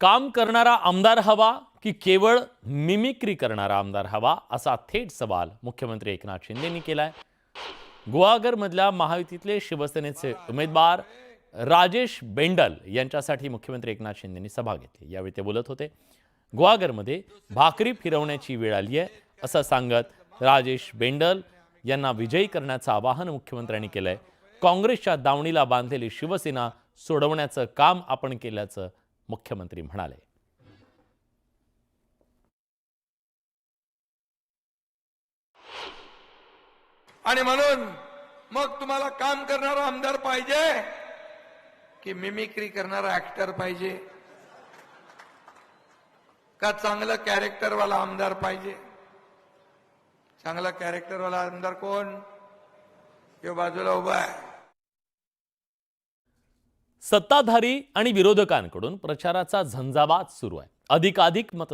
काम करणारा आमदार हवा की केवळ मिमिक्री करणारा आमदार हवा असा थेट सवाल मुख्यमंत्री एकनाथ शिंदेंनी केलाय. गुहागरमधल्या महायुतीतले शिवसेनेचे उमेदवार राजेश बेंडल यांच्यासाठी मुख्यमंत्री एकनाथ शिंदेंनी सभा घेतली. यावेळी ते बोलत होते गुहागरमध्ये भाकरी फिरवण्याची वेळ आली आहे असं सांगत राजेश बेंडल यांना विजयी करण्याचं आवाहन मुख्यमंत्र्यांनी केलंय. काँग्रेसच्या दावणीला बांधलेली शिवसेना सोडवण्याचं काम आपण केल्याचं मुख्यमंत्री म्हणाले. आणि म्हणून मग तुम्हाला काम करणारा आमदार पाहिजे की मिमिक्री करणारा ऍक्टर पाहिजे? का चांगलं कॅरेक्टरवाला आमदार पाहिजे? चांगला कॅरेक्टरवाला आमदार कोण? यो बाजूला उभा आहे. सत्ताधारी आणि विरोधकांकडून प्रचाराचा झंझावात सुरू आहे. अधिकाधिक मत